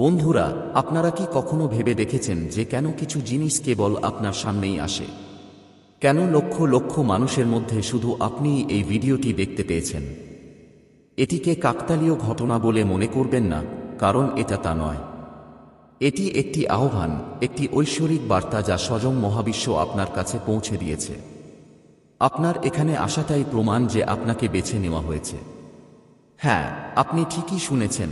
বন্ধুরা, আপনারা কি কখনো ভেবে দেখেছেন যে কেন কিছু জিনিস কেবল আপনার সামনেই আসে? কেন লক্ষ লক্ষ মানুষের মধ্যে শুধু আপনিই এই ভিডিওটি দেখতে পেয়েছেন? এটিকে কাকতালীয় ঘটনা বলে মনে করবেন না, কারণ এটা তা নয়। এটি একটি আহ্বান, একটি ঐশ্বরিক বার্তা যা স্বয়ং মহাবিশ্ব আপনার কাছে পৌঁছে দিয়েছে। আপনার এখানে আসাটাই প্রমাণ যে আপনাকে বেছে নেওয়া হয়েছে। হ্যাঁ আপনি ঠিকই শুনেছেন।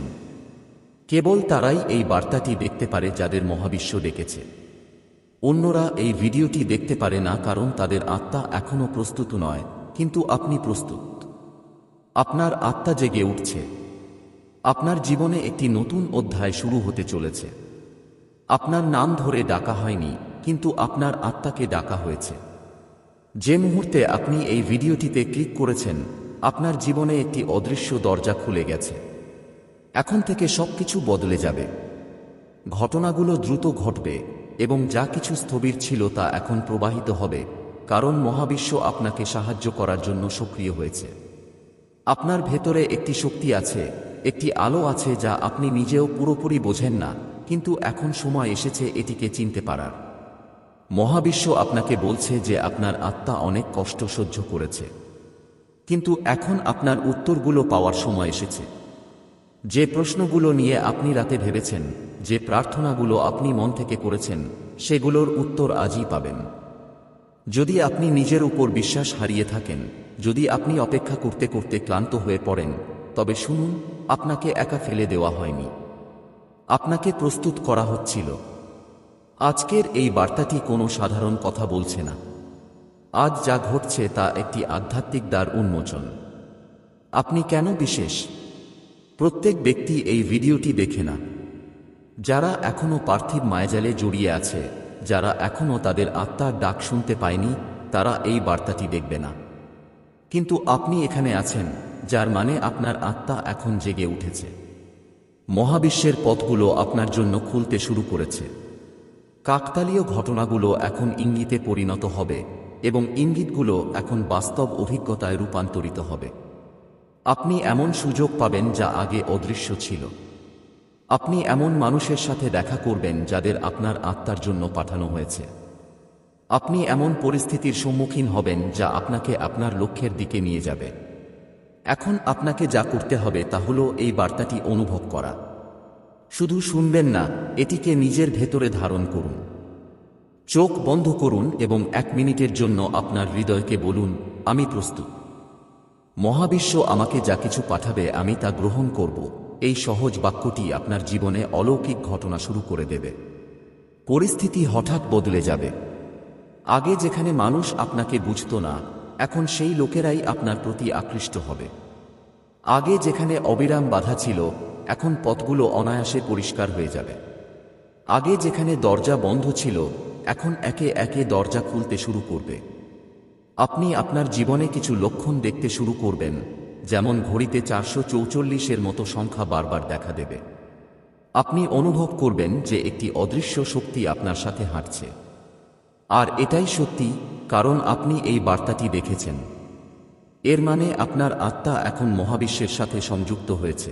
কেবল তারাই এই বার্তাটি দেখতে পারে যাদের মহাবিশ্ব ডেকেছে। অন্যরা এই ভিডিওটি দেখতে পারে না কারণ তাদের আত্মা এখনও প্রস্তুত নয়, কিন্তু আপনি প্রস্তুত। আপনার আত্মা জেগে উঠছে। আপনার জীবনে একটি নতুন অধ্যায় শুরু হতে চলেছে। আপনার নাম ধরে ডাকা হয়নি, কিন্তু আপনার আত্মাকে ডাকা হয়েছে। যে মুহূর্তে আপনি এই ভিডিওটিতে ক্লিক করেছেন, আপনার জীবনে একটি অদৃশ্য দরজা খুলে গেছে। এখন থেকে সবকিছু বদলে যাবে। ঘটনাগুলো দ্রুত ঘটবে এবং যা কিছু স্থবির ছিল তা এখন প্রবাহিত হবে, কারণ মহাবিশ্ব আপনাকে সাহায্য করার জন্য সক্রিয় হয়েছে। আপনার ভেতরে একটি শক্তি আছে, একটি আলো আছে যা আপনি নিজেও পুরোপুরি বোঝেন না, কিন্তু এখন সময় এসেছে এটিকে চিনতে পারার। মহাবিশ্ব আপনাকে বলছে যে আপনার আত্মা অনেক কষ্ট সহ্য করেছে। কিন্তু এখন আপনার উত্তরগুলো পাওয়ার সময় এসেছে। যে প্রশ্নগুলো নিয়ে আপনি রাতে ভেবেছেন, যে প্রার্থনাগুলো আপনি মন থেকে করেছেন, সেগুলোর উত্তর আজই পাবেন। যদি আপনি নিজের উপর বিশ্বাস হারিয়ে থাকেন, যদি আপনি অপেক্ষা করতে করতে ক্লান্ত হয়ে পড়েন, তবে শুনুন, আপনাকে একা ফেলে দেওয়া হয়নি। আপনাকে প্রস্তুত করা হচ্ছিল। আজকের এই বার্তাটি কোনো সাধারণ কথা বলছে না। আজ যা ঘটছে তা একটি আধ্যাত্মিক দ্বার উন্মোচন। আপনি কেন বিশেষ? প্রত্যেক ব্যক্তি এই ভিডিওটি দেখে না। যারা এখনও পার্থিব মায়াজালে জড়িয়ে আছে, যারা এখনও তাদের আত্মার ডাক শুনতে পায়নি, তারা এই বার্তাটি দেখবে না। কিন্তু আপনি এখানে আছেন, যার মানে আপনার আত্মা এখন জেগে উঠেছে। মহাবিশ্বের পথগুলো আপনার জন্য খুলতে শুরু করেছে। কাকতালীয় ঘটনাগুলো এখন ইঙ্গিতে পরিণত হবে এবং ইঙ্গিতগুলো এখন বাস্তব অভিজ্ঞতায় রূপান্তরিত হবে। আপনি এমন সুযোগ পাবেন যা আগে অদৃশ্য ছিল। আপনি এমন মানুষের সাথে দেখা করবেন যাদের আপনার আত্মার জন্য পাঠানো হয়েছে। আপনি এমন পরিস্থিতির সম্মুখীন হবেন যা আপনাকে আপনার লক্ষ্যের দিকে নিয়ে যাবে। এখন আপনাকে যা করতে হবে তা হল এই বার্তাটি অনুভব করা। শুধু শুনবেন না, এটিকে নিজের ভেতরে ধারণ করুন। চোখ বন্ধ করুন এবং এক মিনিটের জন্য আপনার হৃদয়কে বলুন, আমি প্রস্তুত। মহাবিশ্ব আমাকে যা কিছু পাঠাবে আমি তা গ্রহণ করব। এই সহজ বাক্যটি আপনার জীবনে অলৌকিক ঘটনা শুরু করে দেবে। পরিস্থিতি হঠাৎ বদলে যাবে। আগে যেখানে মানুষ আপনাকে বুঝত না, এখন সেই লোকেরাই আপনার প্রতি আকৃষ্ট হবে। আগে যেখানে অবিরাম বাধা ছিল, এখন পথগুলো অনায়াসে পরিষ্কার হয়ে যাবে। আগে যেখানে দরজা বন্ধ ছিল, এখন একে একে দরজা খুলতে শুরু করবে। আপনি আপনার জীবনে কিছু লক্ষণ দেখতে শুরু করবেন, যেমন ঘড়িতে চারশো চৌচল্লিশের মতো সংখ্যা বারবার দেখা দেবে। আপনি অনুভব করবেন যে একটি অদৃশ্য শক্তি আপনার সাথে হাঁটছে। আর এটাই সত্যি, কারণ আপনি এই বার্তাটি দেখেছেন। এর মানে আপনার আত্মা এখন মহাবিশ্বের সাথে সংযুক্ত হয়েছে।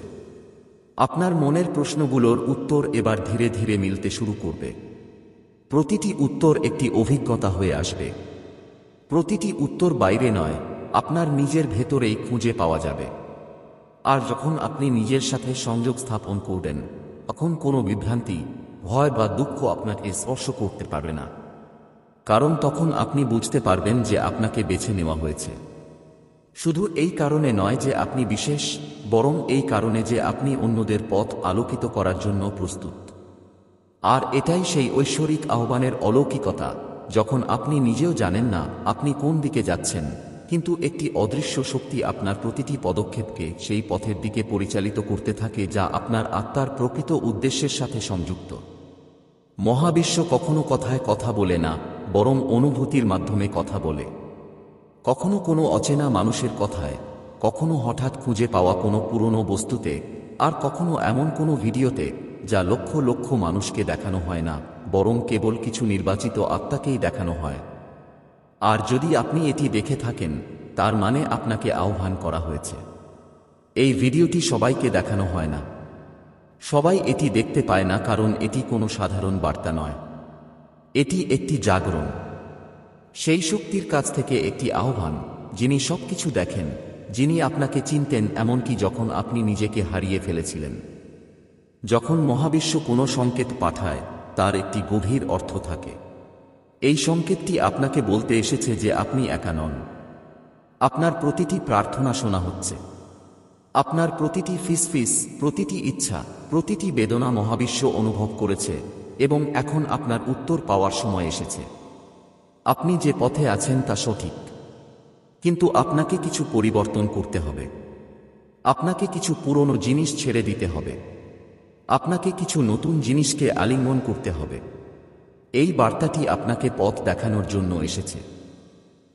আপনার মনের প্রশ্নগুলোর উত্তর এবার ধীরে ধীরে মিলতে শুরু করবে। প্রতিটি উত্তর একটি অভিজ্ঞতা হয়ে আসবে। প্রতিটি উত্তর বাইরে নয়, আপনার নিজের ভেতরেই খুঁজে পাওয়া যাবে। আর যখন আপনি নিজের সাথে সংযোগ স্থাপন করবেন, তখন কোনো বিভ্রান্তি, ভয় বা দুঃখ আপনাকে স্পর্শ করতে পারবে না। কারণ তখন আপনি বুঝতে পারবেন যে আপনাকে বেছে নেওয়া হয়েছে। শুধু এই কারণে নয় যে আপনি বিশেষ, বরং এই কারণে যে আপনি অন্যদের পথ আলোকিত করার জন্য প্রস্তুত। আর এটাই সেই ঐশ্বরিক আহ্বানের অলৌকিকতা যখন আপনি নিজেও জানেন না আপনি কোন দিকে যাচ্ছেন, কিন্তু একটি অদৃশ্য শক্তি আপনার প্রতিটি পদক্ষেপকে সেই পথের দিকে পরিচালিত করতে থাকে যা আপনার আত্মার প্রকৃত উদ্দেশ্যের সাথে সংযুক্ত। মহাবিশ্ব কখনো কথায় কথা বলে না, বরং অনুভূতির মাধ্যমে কথা বলে। কখনো কোনো অচেনা মানুষের কথায়, কখনো হঠাৎ খুঁজে পাওয়া কোনো পুরনো বস্তুতে, আর কখনো এমন কোনো ভিডিওতে যা লক্ষ লক্ষ মানুষকে দেখানো হয় না, বরং কেবল কিছু নির্বাচিত আত্মাকেই দেখানো হয়। আর যদি আপনি এটি দেখে থাকেন, তার মানে আপনাকে আহ্বান করা হয়েছে। এই ভিডিওটি সবাইকে দেখানো হয় না। সবাই এটি দেখতে পায় না, কারণ এটি কোনো সাধারণ বার্তা নয়। এটি একটি জাগরণ। সেই শক্তির কাছ থেকে একটি আহ্বান, যিনি সবকিছু দেখেন, যিনি আপনাকে চিনতেন এমনকি যখন আপনি নিজেকে হারিয়ে ফেলেছিলেন। যখন মহাবিশ্ব কোনো সংকেত পাঠায়, তার একটি গভীর অর্থ থাকে। এই সংকেতটি আপনাকে বলতে এসেছে যে আপনি একা নন। আপনার প্রতিটি প্রার্থনা শোনা হচ্ছে। আপনার প্রতিটি ফিসফিস, প্রতিটি ইচ্ছা, প্রতিটি বেদনা মহাবিশ্ব অনুভব করেছে এবং এখন আপনার উত্তর পাওয়ার সময় এসেছে। আপনি যে পথে আছেন তা সঠিক। কিন্তু আপনাকে কিছু পরিবর্তন করতে হবে। আপনাকে কিছু পুরনো জিনিস ছেড়ে দিতে হবে। আপনাকে কিছু নতুন জিনিসকে আলিঙ্গন করতে হবে। এই বার্তাটি আপনাকে পথ দেখানোর জন্য এসেছে।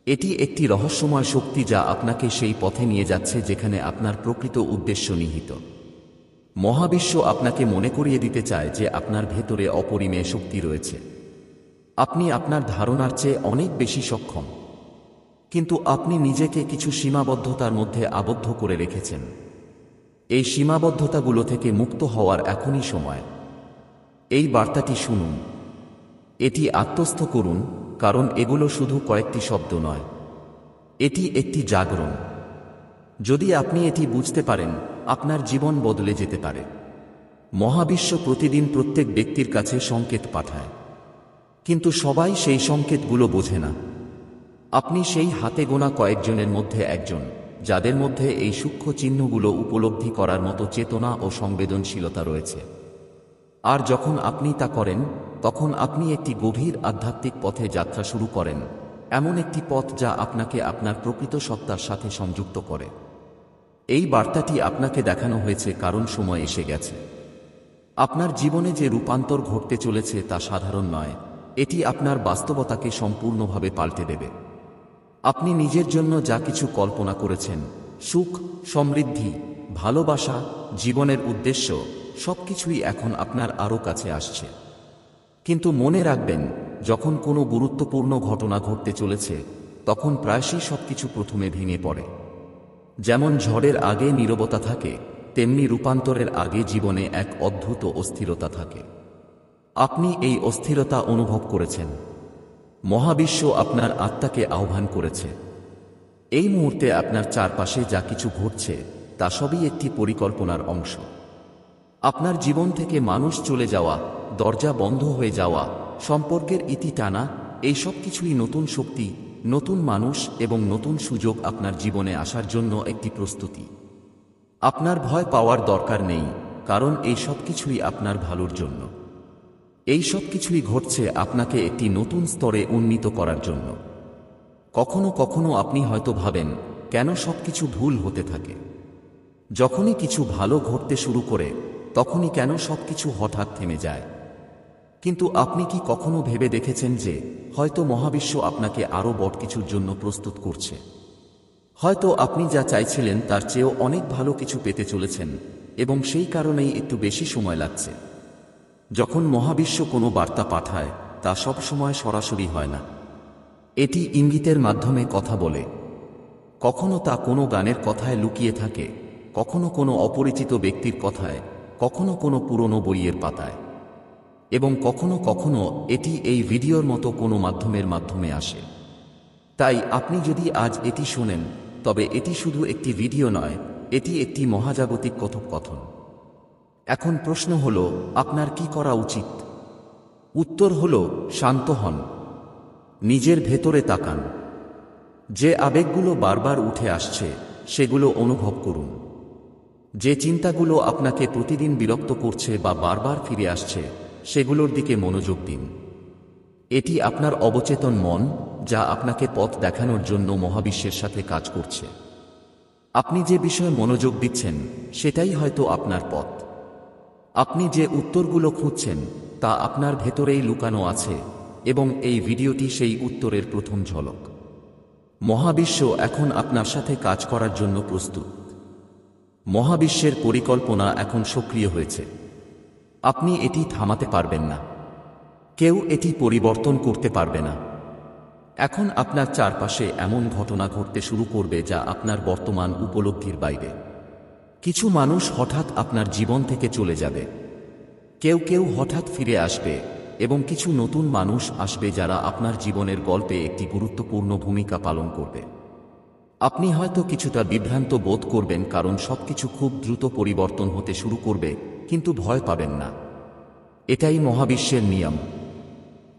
এটি একটি রহস্যময় শক্তি যা আপনাকে সেই পথে নিয়ে যাচ্ছে যেখানে আপনার প্রকৃত উদ্দেশ্য নিহিত। মহাবিশ্ব আপনাকে মনে করিয়ে দিতে চায় যে আপনার ভেতরে অপরিমেয় শক্তি রয়েছে। আপনি আপনার ধারণার চেয়ে অনেক বেশি সক্ষম। কিন্তু আপনি নিজেকে কিছু সীমাবদ্ধতার মধ্যে আবদ্ধ করে রেখেছেন। এই সীমাবদ্ধতাগুলো থেকে মুক্ত হওয়ার এখনই সময়। এই বার্তাটি শুনুন। এটি আত্মস্থ করুন, কারণ এগুলো শুধু কয়েকটি শব্দ নয়। এটি একটি জাগরণ। যদি আপনি এটি বুঝতে পারেন, আপনার জীবন বদলে যেতে পারে। মহাবিশ্ব প্রতিদিন প্রত্যেক ব্যক্তির কাছে সংকেত পাঠায়। কিন্তু সবাই সেই সংকেতগুলো বোঝে না। আপনি সেই হাতে গোনা কয়েকজনের মধ্যে একজন। যাদের মধ্যে এই সূক্ষ্ম চিহ্নগুলো উপলব্ধি করার মতো চেতনা ও সংবেদনশীলতা রয়েছে। আর যখন আপনি তা করেন, তখন আপনি একটি গভীর আধ্যাত্মিক পথে যাত্রা শুরু করেন, এমন একটি পথ যা আপনাকে আপনার প্রকৃত সত্তার সাথে সংযুক্ত করে। এই বার্তাটি আপনাকে দেখানো হয়েছে কারণ সময় এসে গেছে। আপনার জীবনে যে রূপান্তর ঘটতে চলেছে তা সাধারণ নয়, এটি আপনার বাস্তবতাকে সম্পূর্ণভাবে পাল্টে দেবে। আপনি নিজের জন্য যা কিছু কল্পনা করেছেন, সুখ, সমৃদ্ধি, ভালোবাসা, জীবনের উদ্দেশ্য, সবকিছুই এখন আপনার আরও কাছে আসছে। কিন্তু মনে রাখবেন, যখন কোনো গুরুত্বপূর্ণ ঘটনা ঘটতে চলেছে, তখন প্রায়শই সবকিছু প্রথমে ভেঙে পড়ে। যেমন ঝড়ের আগে নীরবতা থাকে, তেমনি রূপান্তরের আগে জীবনে এক অদ্ভুত অস্থিরতা থাকে। আপনি এই অস্থিরতা অনুভব করেছেন। মহাবিশ্ব আপনার আত্মাকে আহ্বান করেছে। এই মুহূর্তে আপনার চারপাশে যা কিছু ঘটছে, তা সবই একটি পরিকল্পনার অংশ। আপনার জীবন থেকে মানুষ চলে যাওয়া, দরজা বন্ধ হয়ে যাওয়া, সম্পর্কের ইতি টানা, এই সব কিছুই নতুন শক্তি, নতুন মানুষ এবং নতুন সুযোগ আপনার জীবনে আসার জন্য একটি প্রস্তুতি। আপনার ভয় পাওয়ার দরকার নেই, কারণ এই সব কিছুই আপনার ভালোর জন্য। এই সব কিছুই ঘটছে আপনাকে একটি নতুন স্তরে উন্নীত করার জন্য। কখনো কখনো আপনি হয়তো ভাবেন, কেন সবকিছু ভুল হতে থাকে? যখনই কিছু ভালো ঘটতে শুরু করে, তখনই কেন সবকিছু হঠাৎ থেমে যায়? কিন্তু আপনি কি কখনো ভেবে দেখেছেন যে, হয়তো মহাবিশ্ব আপনাকে আরও বড় কিছুর জন্য প্রস্তুত করছে? হয়তো আপনি যা চাইছিলেন তার চেয়েও অনেক ভালো কিছু পেতে চলেছেন, এবং সেই কারণেই একটু বেশি সময় লাগছে। যখন মহাবিশ্ব কোনো বার্তা পাঠায়, তা সব সময় সরাসরি হয় না। এটি ইঙ্গিতের মাধ্যমে কথা বলে। কখনো তা কোনো গানের কথায় লুকিয়ে থাকে, কখনো কোনো অপরিচিত ব্যক্তির কথায়, কখনো কোনো পুরনো বইয়ের পাতায়। এবং কখনো কখনো এটি এই ভিডিওর মতো কোনো মাধ্যমের মাধ্যমে আসে। তাই আপনি যদি আজ এটি শোনেন, তবে এটি শুধু একটি ভিডিও নয়, এটি একটি মহাজাগতিক কথোপকথন। এখন প্রশ্ন হল, আপনার কি করা উচিত? উত্তর হল, শান্ত হন। নিজের ভেতরে তাকান। যে আবেগগুলো বারবার উঠে আসছে, সেগুলো অনুভব করুন। যে চিন্তাগুলো আপনাকে প্রতিদিন বিরক্ত করছে বা বারবার ফিরে আসছে, সেগুলোর দিকে মনোযোগ দিন। এটি আপনার অবচেতন মন, যা আপনাকে পথ দেখানোর জন্য মহাবিশ্বের সাথে কাজ করছে। আপনি যে বিষয়ে মনোযোগ দিচ্ছেন, সেটাই হয়তো আপনার পথ। আপনি যে উত্তরগুলো খুঁজছেন, তা আপনার ভেতরেই লুকানো আছে এবং এই ভিডিওটি সেই উত্তরের প্রথম ঝলক। মহাবিশ্ব এখন আপনার সাথে কাজ করার জন্য প্রস্তুত। মহাবিশ্বের পরিকল্পনা এখন সক্রিয় হয়েছে। আপনি এটি থামাতে পারবেন না। কেউ এটি পরিবর্তন করতে পারবে না। এখন আপনার চারপাশে এমন ঘটনা ঘটতে শুরু করবে যা আপনার বর্তমান উপলব্ধির বাইরে। কিছু মানুষ হঠাৎ আপনার জীবন থেকে চলে যাবে। কেউ কেউ হঠাৎ ফিরে আসবে এবং কিছু নতুন মানুষ আসবে যারা আপনার জীবনের গল্পে একটি গুরুত্বপূর্ণ ভূমিকা পালন করবে। আপনি হয়তো কিছুটা বিভ্রান্ত বোধ করবেন কারণ সবকিছু খুব দ্রুত পরিবর্তন হতে শুরু করবে, কিন্তু ভয় পাবেন না। এটাই মহাবিশ্বের নিয়ম।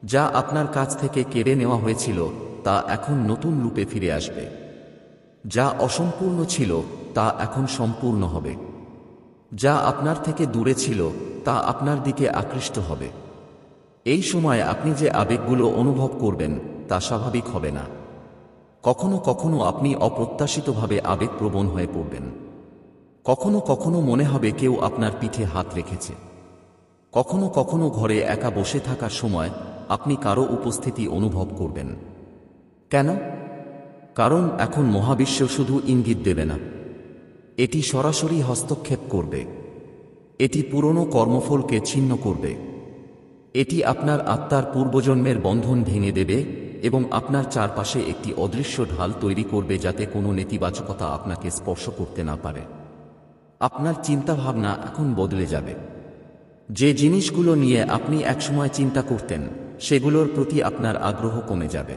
যা আপনার কাছ থেকে কেড়ে নেওয়া হয়েছিল, তা এখন নতুন রূপে ফিরে আসবে। যা অসম্পূর্ণ ছিল তা এখন সম্পূর্ণ হবে। যা আপনার থেকে দূরে ছিল, তা আপনার দিকে আকৃষ্ট হবে। এই সময় আপনি যে আবেগগুলো অনুভব করবেন, তা স্বাভাবিক হবে না। কখনো কখনো আপনি অপ্রত্যাশিতভাবে আবেগপ্রবণ হয়ে পড়বেন। কখনো কখনো মনে হবে কেউ আপনার পিঠে হাত রেখেছে। কখনো কখনো ঘরে একা বসে থাকার সময় আপনি কারও উপস্থিতি অনুভব করবেন। কেন? কারণ এখন মহাবিশ্ব শুধু ইঙ্গিত দেবে না। এটি সরাসরি হস্তক্ষেপ করবে। এটি পুরনো কর্মফলকে ছিন্ন করবে। এটি আপনার আত্মার পূর্বজন্মের বন্ধন ভেঙে দেবে এবং আপনার চারপাশে একটি অদৃশ্য ঢাল তৈরি করবে যাতে কোনো নেতিবাচকতা আপনাকে স্পর্শ করতে না পারে। আপনার চিন্তাভাবনা এখন বদলে যাবে। যে জিনিসগুলো নিয়ে আপনি একসময় চিন্তা করতেন, সেগুলোর প্রতি আপনার আগ্রহ কমে যাবে।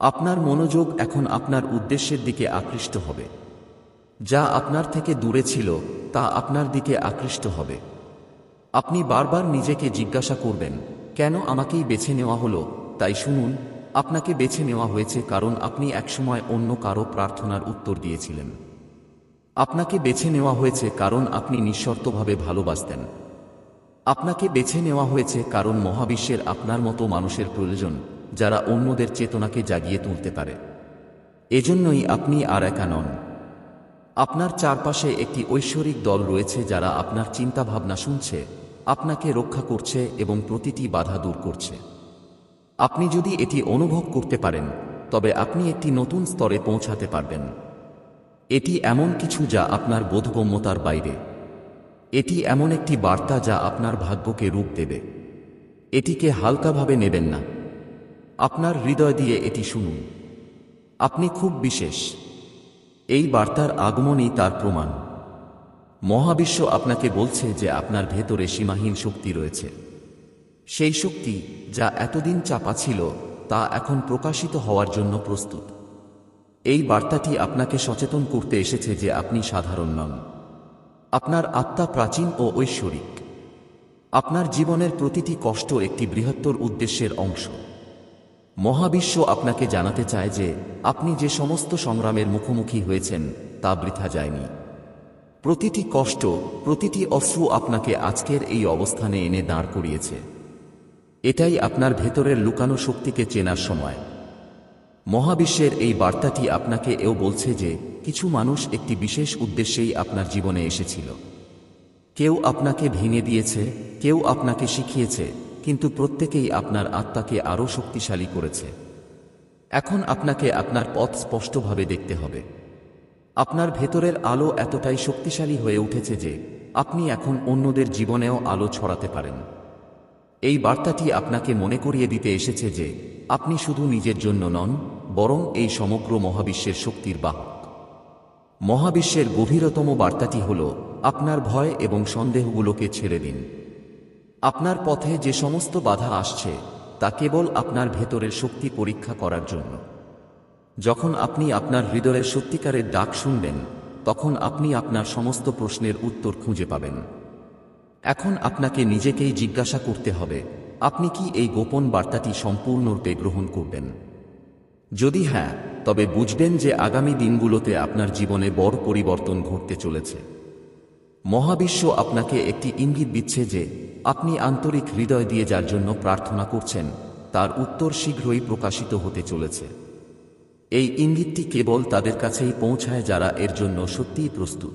আপনার মনোযোগ এখন আপনার উদ্দেশ্যের দিকে আকৃষ্ট হবে। যা আপনার থেকে দূরে ছিল, তা আপনার দিকে আকৃষ্ট হবে। আপনি বারবার নিজেকে জিজ্ঞাসা করবেন, কেন আমাকেই বেছে নেওয়া হলো? তাই শুনুন, আপনাকে বেছে নেওয়া হয়েছে কারণ আপনি একসময় অন্য কারও প্রার্থনার উত্তর দিয়েছিলেন। আপনাকে বেছে নেওয়া হয়েছে কারণ আপনি নিঃশর্তভাবে ভালোবাসতেন। আপনাকে বেছে নেওয়া হয়েছে কারণ মহাবিশ্বের আপনার মতো মানুষের প্রয়োজন, যারা অন্যদের চেতনাকে জাগিয়ে তুলতে পারে। এজন্যই আপনি আর একা নন। আপনার চারপাশে একটি ঐশ্বরিক দল রয়েছে যারা আপনার চিন্তাভাবনা শুনছে, আপনাকে রক্ষা করছে এবং প্রতিটি বাধা দূর করছে। আপনি যদি এটি অনুভব করতে পারেন, তবে আপনি একটি নতুন স্তরে পৌঁছাতে পারবেন। এটি এমন কিছু যা আপনার বোধগম্যতার বাইরে। এটি এমন একটি বার্তা যা আপনার ভাগ্যকে রূপ দেবে। এটিকে হালকাভাবে নেবেন না। আপনার হৃদয় দিয়ে এটি শুনুন। আপনি খুব বিশেষ। এই বার্তার আগমনই তার প্রমাণ। মহাবিশ্ব আপনাকে বলছে যে আপনার ভেতরে সীমাহীন শক্তি রয়েছে। সেই শক্তি যা এতদিন চাপা ছিল, তা এখন প্রকাশিত হওয়ার জন্য প্রস্তুত। এই বার্তাটি আপনাকে সচেতন করতে এসেছে যে আপনি সাধারণ নন। আপনার আত্মা প্রাচীন ও ঐশ্বরিক। আপনার জীবনের প্রতিটি কষ্ট একটি বৃহত্তর উদ্দেশ্যের অংশ। মহাবিশ্ব আপনাকে জানাতে চায় যে আপনি যে সমস্ত সংগ্রামের মুখোমুখি হয়েছেন, তা বৃথা যায়নি। প্রতিটি কষ্ট, প্রতিটি অশ্রু আপনাকে আজকের এই অবস্থানে এনে দাঁড় করিয়েছে। এটাই আপনার ভেতরের লুকানো শক্তিকে চেনার সময়। মহাবিশ্বের এই বার্তাটি আপনাকে এও বলছে যে কিছু মানুষ একটি বিশেষ উদ্দেশ্যেই আপনার জীবনে এসেছিল। কেউ আপনাকে ভেঙে দিয়েছে, কেউ আপনাকে শিখিয়েছে কিন্তু প্রত্যেকেই আপনার আত্মাকে আরও শক্তিশালী করেছে। এখন আপনাকে আপনার পথ স্পষ্টভাবে দেখতে হবে। আপনার ভেতরের আলো এতটাই শক্তিশালী হয়ে উঠেছে যে, আপনি এখন অন্যদের জীবনেও আলো ছড়াতে পারেন। এই বার্তাটি আপনাকে মনে করিয়ে দিতে এসেছে যে, আপনি শুধু নিজের জন্য নন, বরং এই সমগ্র মহাবিশ্বের শক্তির বাহক। মহাবিশ্বের গভীরতম বার্তাটি হল, আপনার ভয় এবং সন্দেহগুলোকে ছেড়ে দিন। আপনার পথে যে সমস্ত বাধা আসছে, তা কেবল আপনার ভেতরের শক্তি পরীক্ষা করার জন্য। যখন আপনি আপনার হৃদয়ের সত্যিকারের ডাক শুনবেন, তখন আপনি আপনার সমস্ত প্রশ্নের উত্তর খুঁজে পাবেন। এখন আপনাকে নিজেকেই জিজ্ঞাসা করতে হবে, আপনি কি এই গোপন বার্তাটি সম্পূর্ণরূপে গ্রহণ করবেন? যদি হ্যাঁ তবে বুঝবেন যে আগামী দিনগুলোতে আপনার জীবনে বড় পরিবর্তন ঘটতে চলেছে। মহাবিশ্ব আপনাকে একটি ইঙ্গিত দিচ্ছে যে, আপনি আন্তরিক হৃদয় দিয়ে যার জন্য প্রার্থনা করছেন, তার উত্তর শীঘ্রই প্রকাশিত হতে চলেছে। এই ইঙ্গিতটি কেবল তাদের কাছেই পৌঁছায় যারা এর জন্য সত্যিই প্রস্তুত।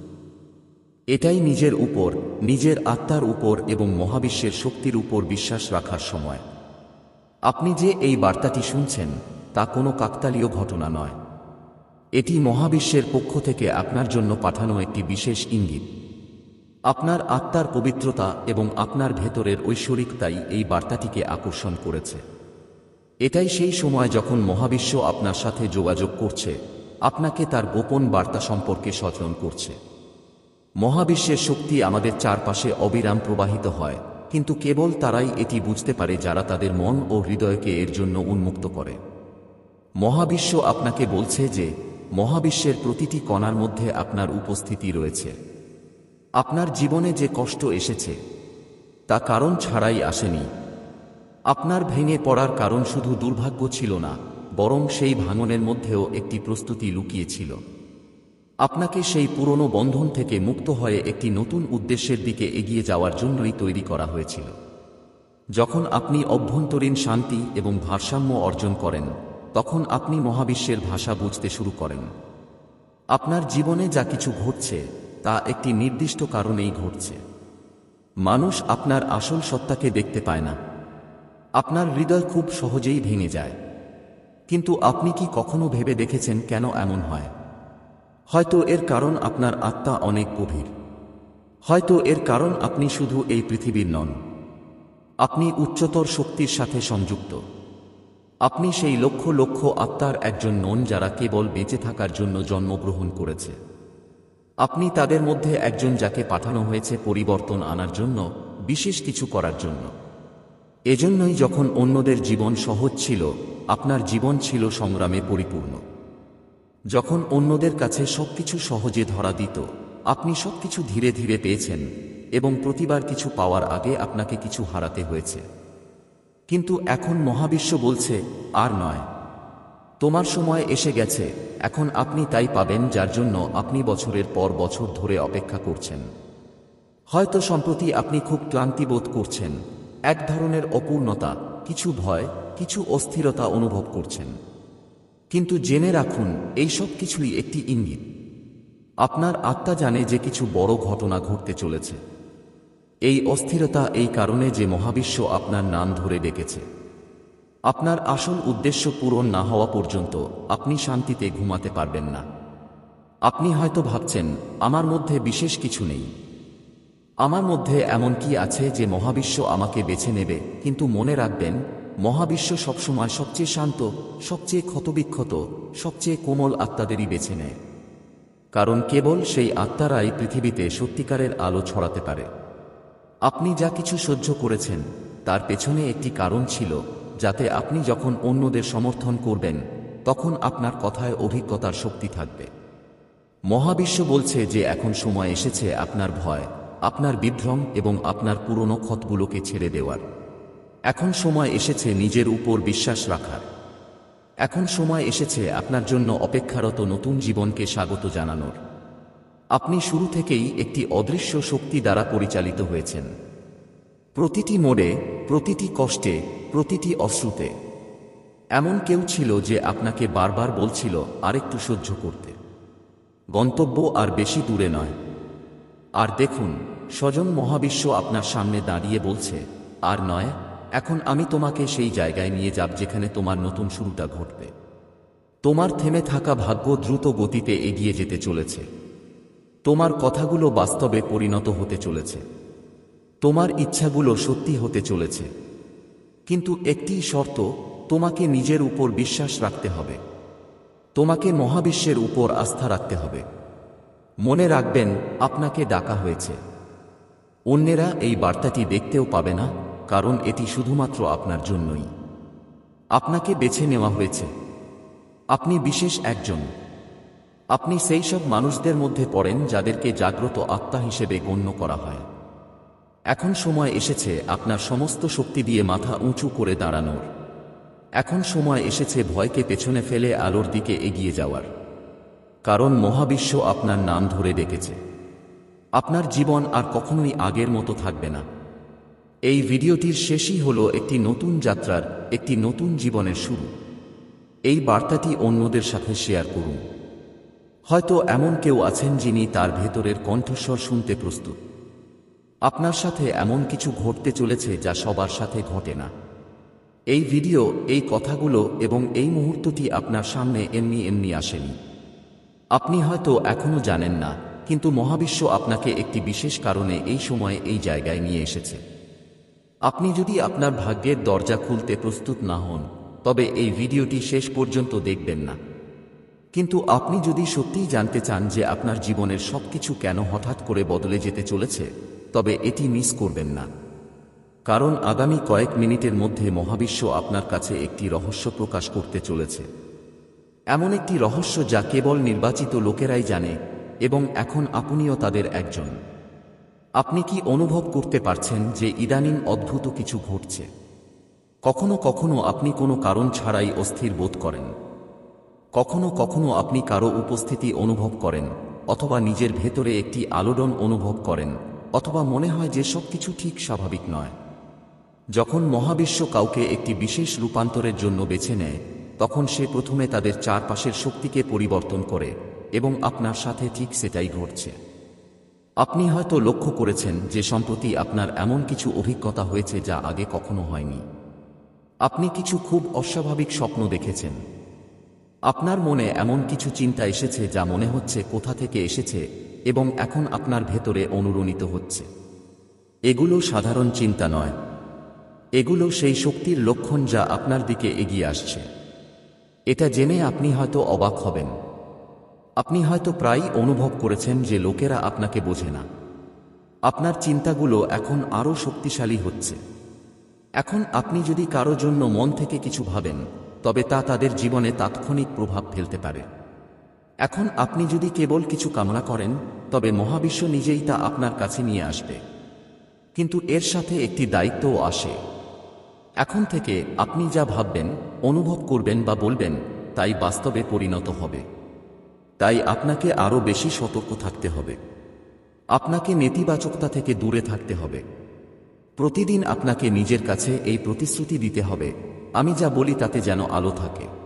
এটাই নিজের উপর, নিজের আত্মার উপর এবং মহাবিশ্বের শক্তির উপর বিশ্বাস রাখার সময়। আপনি যে এই বার্তাটি শুনছেন, তা কোনো কাকতালীয় ঘটনা নয়। এটি মহাবিশ্বের পক্ষ থেকে আপনার জন্য পাঠানো একটি বিশেষ ইঙ্গিত। আপনার আত্মার পবিত্রতা এবং আপনার ভেতরের ঐশ্বরিকতাই এই বার্তাটিকে আকর্ষণ করেছে। এটাই সেই সময় যখন মহাবিশ্ব আপনার সাথে যোগাযোগ করছে, আপনাকে তার গোপন বার্তা সম্পর্কে সচেতন করছে। মহাবিশ্বের শক্তি আমাদের চারপাশে অবিরাম প্রবাহিত হয়, কিন্তু কেবল তারাই এটি বুঝতে পারে যারা তাদের মন ও হৃদয়কে এর জন্য উন্মুক্ত করে। মহাবিশ্ব আপনাকে বলছে যে, মহাবিশ্বের প্রতিটি কণার মধ্যে আপনার উপস্থিতি রয়েছে। আপনার জীবনে যে কষ্ট এসেছে, তা কারণ ছাড়াই আসেনি। আপনার ভেঙে পড়ার কারণ শুধু দুর্ভাগ্য ছিল না, বরং সেই ভাঙনের মধ্যেও একটি প্রস্তুতি লুকিয়েছিল। আপনাকে সেই পুরনো বন্ধন থেকে মুক্ত হয়ে একটি নতুন উদ্দেশ্যের দিকে এগিয়ে যাওয়ার জন্যই তৈরি করা হয়েছিল। যখন আপনি অভ্যন্তরীণ শান্তি এবং ভারসাম্য অর্জন করেন, তখন আপনি মহাবিশ্বের ভাষা বুঝতে শুরু করেন। আপনার জীবনে যা কিছু ঘটছে তা একটি নির্দিষ্ট কারণেই ঘটছে। মানুষ আপনার আসল সত্তাকে দেখতে পায় না। আপনার হৃদয় খুব সহজেই ভেঙে যায়। কিন্তু আপনি কি কখনো ভেবে দেখেছেন কেন এমন হয়? হয়তো এর কারণ আপনার আত্মা অনেক গভীর। হয়তো এর কারণ আপনি শুধু এই পৃথিবীর নন। আপনি উচ্চতর শক্তির সাথে সংযুক্ত। আপনি সেই লক্ষ লক্ষ আত্মার একজন নন যারা কেবল বেঁচে থাকার জন্য জন্মগ্রহণ করেছে। আপনি তাদের মধ্যে একজন যাকে পাঠানো হয়েছে পরিবর্তন আনার জন্য, বিশেষ কিছু করার জন্য। এজন্যই যখন অন্যদের জীবন সহজ ছিল, আপনার জীবন ছিল সংগ্রামে পরিপূর্ণ। যখন অন্যদের কাছে সবকিছু সহজে ধরা দিত, আপনি সবকিছু ধীরে ধীরে পেয়েছেন এবং প্রতিবার কিছু পাওয়ার আগে আপনাকে কিছু হারাতে হয়েছে। কিন্তু এখন মহাবিশ্ব বলছে, আর নয়। তোমার সময় এসে গেছে, এখন আপনি তাই পাবেন যার জন্য আপনি বছরের পর বছর ধরে অপেক্ষা করছেন। হয়তো সম্প্রতি আপনি খুব ক্লান্তি বোধ করছেন, এক ধরনের অপূর্ণতা, কিছু ভয়, কিছু অস্থিরতা অনুভব করছেন। কিন্তু জেনে রাখুন, এই সব কিছুই একটি ইঙ্গিত। আপনার আত্মা জানে যে কিছু বড় ঘটনা ঘটতে চলেছে। এই অস্থিরতা এই কারণে যে মহাবিশ্ব আপনার নাম ধরে ডেকেছে। আপনার আসল উদ্দেশ্য পূরণ না হওয়া পর্যন্ত আপনি শান্তিতে ঘুমাতে পারবেন না। আপনি হয়তো ভাবছেন, আমার মধ্যে বিশেষ কিছু নেই। আমার মধ্যে এমন কি আছে যে মহাবিশ্ব আমাকে বেছে নেবে, কিন্তু মনে রাখবেন, মহাবিশ্ব সবসময় সবচেয়ে শান্ত, সবচেয়ে ক্ষতবিক্ষত, সবচেয়ে কোমল আত্মাদেরই বেছে নেয়। কারণ কেবল সেই আত্মারাই পৃথিবীতে সত্যিকারের আলো ছড়াতে পারে। আপনি যা কিছু সহ্য করেছেন, তার পেছনে একটি কারণ ছিল যাতে আপনি যখন অন্যদের সমর্থন করবেন, তখন আপনার কথায় অভিজ্ঞতার শক্তি থাকবে। মহাবিশ্ব বলছে যে এখন সময় এসেছে আপনার ভয়, আপনার বিভ্রম এবং আপনার পুরনো ক্ষতগুলোকে ছেড়ে দেওয়ার। এখন সময় এসেছে নিজের উপর বিশ্বাস রাখার। এখন সময় এসেছে আপনার জন্য অপেক্ষারত নতুন জীবনকে স্বাগত জানানোর। আপনি শুরু থেকেই একটি অদৃশ্য শক্তি দ্বারা পরিচালিত হয়েছেন। প্রতিটি মোড়ে, প্রতিটি কষ্টে, প্রতিটি অশ্রুতে। এমন কেউ ছিল যে আপনাকে বারবার বলছিল, আরেকটু সহ্য করতে। গন্তব্য আর বেশি দূরে নয়। আর দেখুন, স্বজন মহাবিশ্ব আপনার সামনে দাঁড়িয়ে বলছে, আর নয়, এখন আমি তোমাকে সেই জায়গায় নিয়ে যাব যেখানে তোমার নতুন শুরুটা ঘটবে। তোমার থেমে থাকা ভাগ্য দ্রুত গতিতে এগিয়ে যেতে চলেছে। তোমার কথাগুলো বাস্তবে পরিণত হতে চলেছে। তোমার ইচ্ছাগুলো সত্যি হতে চলেছে। কিন্তু একটি শর্ত, তোমাকে নিজের উপর বিশ্বাস রাখতে হবে। তোমাকে মহাবিশ্বের উপর আস্থা রাখতে হবে। মনে রাখবেন, আপনাকে ডাকা হয়েছে। অন্যেরা এই বার্তাটি দেখতেও পাবে না, কারণ এটি শুধুমাত্র আপনার জন্যই। আপনাকে বেছে নেওয়া হয়েছে। আপনি বিশেষ একজন। আপনি সেই সব মানুষদের মধ্যে পড়েন, যাদেরকে জাগ্রত আত্মা হিসেবে গণ্য করা হয়। এখন সময় এসেছে আপনার সমস্ত শক্তি দিয়ে মাথা উঁচু করে দাঁড়ানোর। এখন সময় এসেছে ভয়কে পেছনে ফেলে আলোর দিকে এগিয়ে যাওয়ার। কারণ মহাবিশ্ব আপনার নাম ধরে ডেকেছে। আপনার জীবন আর কখনোই আগের মতো থাকবে না। এই ভিডিওটির শেষই হলো একটি নতুন যাত্রার, একটি নতুন জীবনের শুরু। এই বার্তাটি অন্যদের সাথে শেয়ার করুন। হয়তো এমন কেউ আছেন যিনি তার ভেতরের কণ্ঠস্বর শুনতে প্রস্তুত। আপনার সাথে এমন কিছু ঘটতে চলেছে যা সবার সাথে ঘটে না। এই ভিডিও, এই কথাগুলো এবং এই মুহূর্তটি আপনার সামনে এমনি এমনি আসেনি। আপনি হয়তো এখনও জানেন না, কিন্তু মহাবিশ্ব আপনাকে একটি বিশেষ কারণে এই সময়ে এই জায়গায় নিয়ে এসেছে। আপনি যদি আপনার ভাগ্যের দরজা খুলতে প্রস্তুত না হন, তবে এই ভিডিওটি শেষ পর্যন্ত দেখবেন না। কিন্তু আপনি যদি সত্যিই জানতে চান যে আপনার জীবনের সবকিছু কেন হঠাৎ করে বদলে যেতে চলেছে তবে এটি মিস করবেন না। কারণ আগামী কয়েক মিনিটের মধ্যে মহাবিশ্ব আপনার কাছে একটি রহস্য প্রকাশ করতে চলেছে। এমন একটি রহস্য যা কেবল নির্বাচিত লোকেরাই জানে এবং এখন আপনিও তাদের একজন। আপনি কি অনুভব করতে পারছেন যে ইদানিং অদ্ভুত কিছু ঘটছে? কখনো কখনো আপনি কোনো কারণ ছাড়াই অস্থির বোধ করেন। কখনো কখনো আপনি কারও উপস্থিতি অনুভব করেন অথবা নিজের ভেতরে একটি আলোড়ন অনুভব করেন। অথবা মনে হয় যে সব কিছু ঠিক স্বাভাবিক নয়। যখন মহাবিশ্ব কাউকে একটি বিশেষ রূপান্তরের জন্য বেছে নেয়, তখন সে প্রথমে তাদের চারপাশের শক্তিকে পরিবর্তন করে এবং আপনার সাথে ঠিক সেটাই ঘটছে। আপনি হয়তো লক্ষ্য করেছেন যে সম্প্রতি আপনার এমন কিছু অভিজ্ঞতা হয়েছে যা আগে কখনো হয়নি। আপনি কিছু খুব অস্বাভাবিক স্বপ্ন দেখেছেন। আপনার মনে এমন কিছু চিন্তা এসেছে যা মনে হচ্ছে কোথা থেকে এসেছে এবং এখন আপনার ভেতরে অনুরণিত হচ্ছে। এগুলো সাধারণ চিন্তা নয়। এগুলো সেই শক্তির লক্ষণ যা আপনার দিকে এগিয়ে আসছে। এটা জেনে আপনি হয়তো অবাক হবেন। আপনি হয়তো প্রায়ই অনুভব করেছেন যে লোকেরা আপনাকে বোঝে না। আপনার চিন্তাগুলো এখন আরও শক্তিশালী হচ্ছে। এখন আপনি যদি কারও জন্য মন থেকে কিছু ভাবেন, তবে তা তাদের জীবনে তাৎক্ষণিক প্রভাব ফেলতে পারে। এখন আপনি যদি কেবল কিছু কামনা করেন, তবে মহাবিশ্ব নিজেই তা আপনার কাছে নিয়ে আসবে। কিন্তু এর সাথে একটি দায়িত্বও আসে। এখন থেকে আপনি যা ভাববেন, অনুভব করবেন বা বলবেন, তাই বাস্তবে পরিণত হবে। তাই আপনাকে আরও বেশি সতর্ক থাকতে হবে। আপনাকে নেতিবাচকতা থেকে দূরে থাকতে হবে। প্রতিদিন আপনাকে নিজের কাছে এই প্রতিশ্রুতি দিতে হবে, আমি যা বলি তাতে যেন আলো থাকে।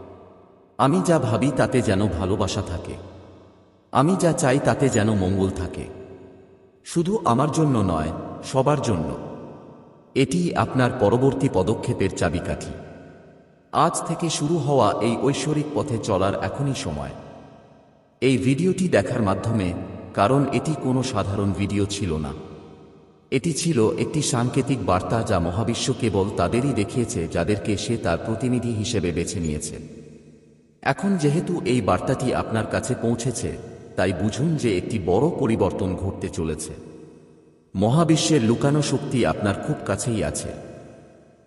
আমি যা ভাবি তাতে যেন ভালোবাসা থাকে। আমি যা চাই তাতে যেন মঙ্গল থাকে। শুধু আমার জন্য নয়, সবার জন্য। এটি আপনার পরবর্তী পদক্ষেপের চাবিকাঠি। আজ থেকে শুরু হওয়া এই ঐশ্বরিক পথে চলার এখনই সময়। এই ভিডিওটি দেখার মাধ্যমে, কারণ এটি কোনো সাধারণ ভিডিও ছিল না। এটি ছিল একটি সাংকেতিক বার্তা যা মহাবিশ্ব কেবল তাদেরই দেখিয়েছে, যাদেরকে সে তার প্রতিনিধি হিসেবে বেছে নিয়েছে। এখন যেহেতু এই বার্তাটি আপনার কাছে পৌঁছেছে, তাই বুঝুন যে একটি বড় পরিবর্তন ঘটতে চলেছে। মহাবিশ্বের লুকানো শক্তি আপনার খুব কাছেই আছে।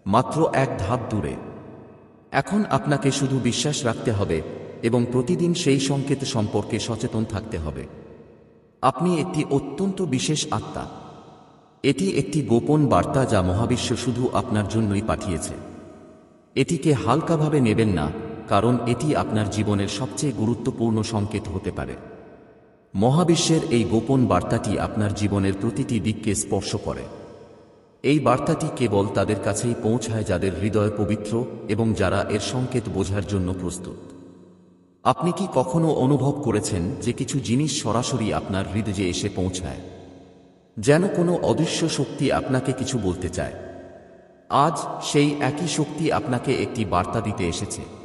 মাত্র এক ধাপ দূরে। এখন আপনাকে শুধু বিশ্বাস রাখতে হবে এবং প্রতিদিন সেই সংকেত সম্পর্কে সচেতন থাকতে হবে। আপনি একটি অত্যন্ত বিশেষ আত্মা। এটি একটি গোপন বার্তা যা মহাবিশ্ব শুধু আপনার জন্যই পাঠিয়েছে। এটিকে হালকাভাবে নেবেন না কারণ এটি আপনার জীবনের সবচেয়ে গুরুত্বপূর্ণ সংকেত হতে পারে। মহাবিশ্বের এই গোপন বার্তাটি আপনার জীবনের প্রতিটি দিককে স্পর্শ করে। এই বার্তাটি কেবল তাদের কাছেই পৌঁছায় যাদের হৃদয় পবিত্র এবং যারা এর সংকেত বোঝার জন্য প্রস্তুত। আপনি কি কখনো অনুভব করেছেন যে কিছু জিনিস সরাসরি আপনার হৃদয়ে এসে পৌঁছায়? যেন কোনো অদৃশ্য শক্তি আপনাকে কিছু বলতে চায়। আজ সেই একই শক্তি আপনাকে একটি বার্তা দিতে এসেছে।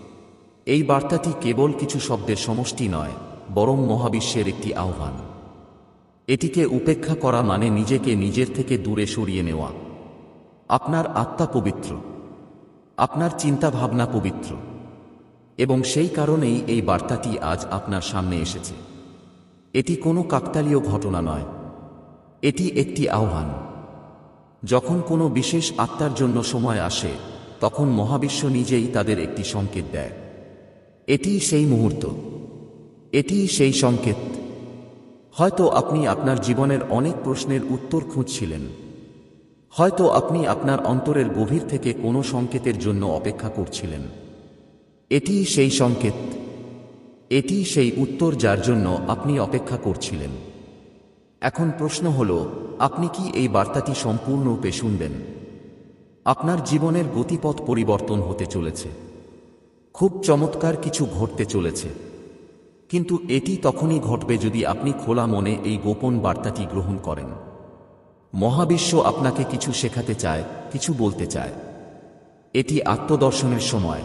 এই বার্তাটি কেবল কিছু শব্দের সমষ্টি নয়, বরং মহাবিশ্বের একটি আহ্বান। এটিকে উপেক্ষা করা মানে নিজেকে নিজের থেকে দূরে সরিয়ে নেওয়া। আপনার আত্মা পবিত্র। আপনার চিন্তা ভাবনা পবিত্র। এবং সেই কারণেই এই বার্তাটি আজ আপনার সামনে এসেছে। এটি কোনো কাকতালীয় ঘটনা নয়। এটি একটি আহ্বান। যখন কোনো বিশেষ আত্মার জন্য সময় আসে, তখন মহাবিশ্ব নিজেই তাদের একটি সংকেত দেয়। এটি সেই মুহূর্ত। এটি সেই সংকেত। হয়তো আপনি আপনার জীবনের অনেক প্রশ্নের উত্তর খুঁজছিলেন। হয়তো আপনি আপনার অন্তরের গভীর থেকে কোনো সংকেতের জন্য অপেক্ষা করছিলেন। এটি সেই সংকেত। এটি সেই উত্তর যার জন্য আপনি অপেক্ষা করছিলেন। এখন প্রশ্ন হল, আপনি কি এই বার্তাটি সম্পূর্ণরূপে শুনবেন? আপনার জীবনের গতিপথ পরিবর্তন হতে চলেছে। খুব চমৎকার কিছু ঘটতে চলেছে। কিন্তু এটি তখনই ঘটবে যদি আপনি খোলা মনে এই গোপন বার্তাটি গ্রহণ করেন। মহাবিশ্ব আপনাকে কিছু শেখাতে চায়, কিছু বলতে চায়। এটি আত্মদর্শনের সময়।